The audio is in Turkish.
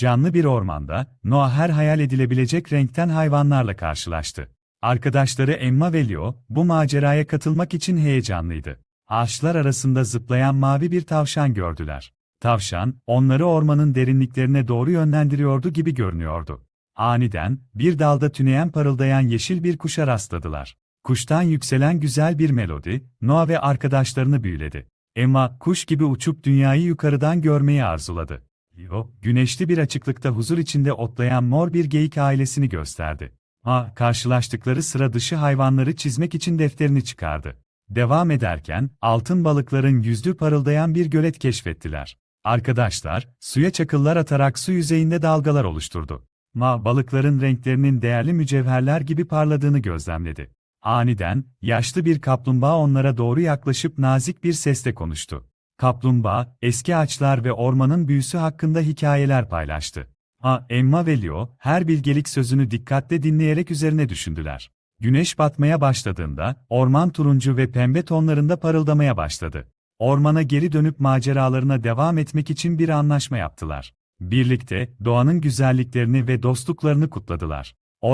Canlı bir ormanda, Noah her hayal edilebilecek renkten hayvanlarla karşılaştı. Arkadaşları Emma ve Leo, bu maceraya katılmak için heyecanlıydı. Ağaçlar arasında zıplayan mavi bir tavşan gördüler. Tavşan, onları ormanın derinliklerine doğru yönlendiriyordu gibi görünüyordu. Aniden, bir dalda tüneyen parıldayan yeşil bir kuşa rastladılar. Kuştan yükselen güzel bir melodi, Noah ve arkadaşlarını büyüledi. Emma, kuş gibi uçup dünyayı yukarıdan görmeyi arzuladı. Güneşli bir açıklıkta huzur içinde otlayan mor bir geyik ailesini gösterdi. Ha, karşılaştıkları sıra dışı hayvanları çizmek için defterini çıkardı. Devam ederken, altın balıkların yüzdüğü parıldayan bir gölet keşfettiler. Arkadaşlar, suya çakıllar atarak su yüzeyinde dalgalar oluşturdu. Ma, balıkların renklerinin değerli mücevherler gibi parladığını gözlemledi. Aniden, yaşlı bir kaplumbağa onlara doğru yaklaşıp nazik bir sesle konuştu. Kaplumbağa, eski ağaçlar ve ormanın büyüsü hakkında hikayeler paylaştı. Ha, Emma ve Leo, her bilgelik sözünü dikkatle dinleyerek üzerine düşündüler. Güneş batmaya başladığında, orman turuncu ve pembe tonlarında parıldamaya başladı. Ormana geri dönüp maceralarına devam etmek için bir anlaşma yaptılar. Birlikte, doğanın güzelliklerini ve dostluklarını kutladılar.